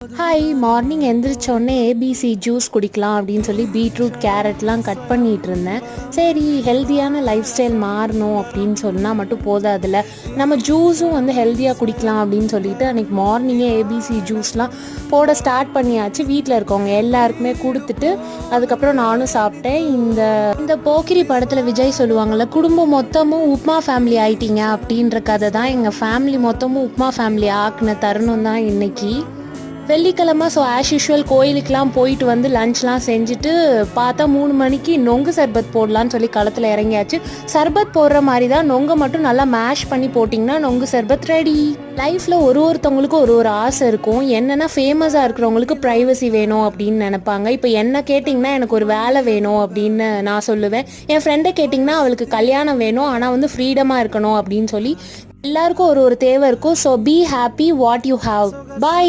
Hi morning எந்திரிச்சோடனே ABC juice குடிக்கலாம் அப்படின்னு சொல்லி பீட்ரூட் கேரட்லாம் கட் பண்ணிட்டு இருந்தேன். சரி ஹெல்த்தியான லைஃப் ஸ்டைல் மாறணும் அப்படின்னு சொன்னால் மட்டும் போதாதுல நம்ம ஜூஸும் வந்து ஹெல்த்தியாக குடிக்கலாம் அப்படின்னு சொல்லிட்டு அன்றைக்கி மார்னிங்கே ஏபிசி ஜூஸ்லாம் போட ஸ்டார்ட் பண்ணியாச்சு. வீட்டில் இருக்கவங்க எல்லாருக்குமே கொடுத்துட்டு அதுக்கப்புறம் நானும் சாப்பிட்டேன். இந்த இந்த போக்கிரி படத்தில் விஜய் சொல்லுவாங்கள்ல குடும்பம் மொத்தமும் உப்மா ஃபேமிலி ஆயிட்டீங்க அப்படின்ற கதை தான் எங்கள் ஃபேமிலி மொத்தமும் உப்மா ஃபேமிலி ஆக்குன தருணம் தான் இன்றைக்கி வெள்ளிக்கிழமை ஸோ ஆஸ் யூஷுவல் கோயிலுக்கெலாம் போயிட்டு வந்து லஞ்ச்லாம் செஞ்சுட்டு பார்த்தா மூணு மணிக்கு நொங்கு சர்பத் போடலான்னு சொல்லி களத்தில் இறங்கியாச்சு. சர்பத் போடுற மாதிரி தான் நொங்கை மட்டும் நல்லா மேஷ் பண்ணி போட்டிங்கன்னா நொங்கு சர்பத் ரெடி லைஃப்பில் ஒரு ஒருத்தவங்களுக்கும் ஒரு ஒரு ஆசை இருக்கும். என்னென்னா ஃபேமஸாக இருக்கிறவங்களுக்கு ப்ரைவசி வேணும் அப்படின்னு நினைப்பாங்க. இப்போ என்ன கேட்டிங்கன்னா எனக்கு ஒரு வேலை வேணும் அப்படின்னு நான் சொல்லுவேன். என் ஃப்ரெண்டை கேட்டிங்கன்னா அவளுக்கு கல்யாணம் வேணும் ஆனால் வந்து ஃப்ரீடமாக இருக்கணும் அப்படின்னு சொல்லி எல்லாருக்கும் ஒரு ஒரு தேவை இருக்கும். So be happy what you have bye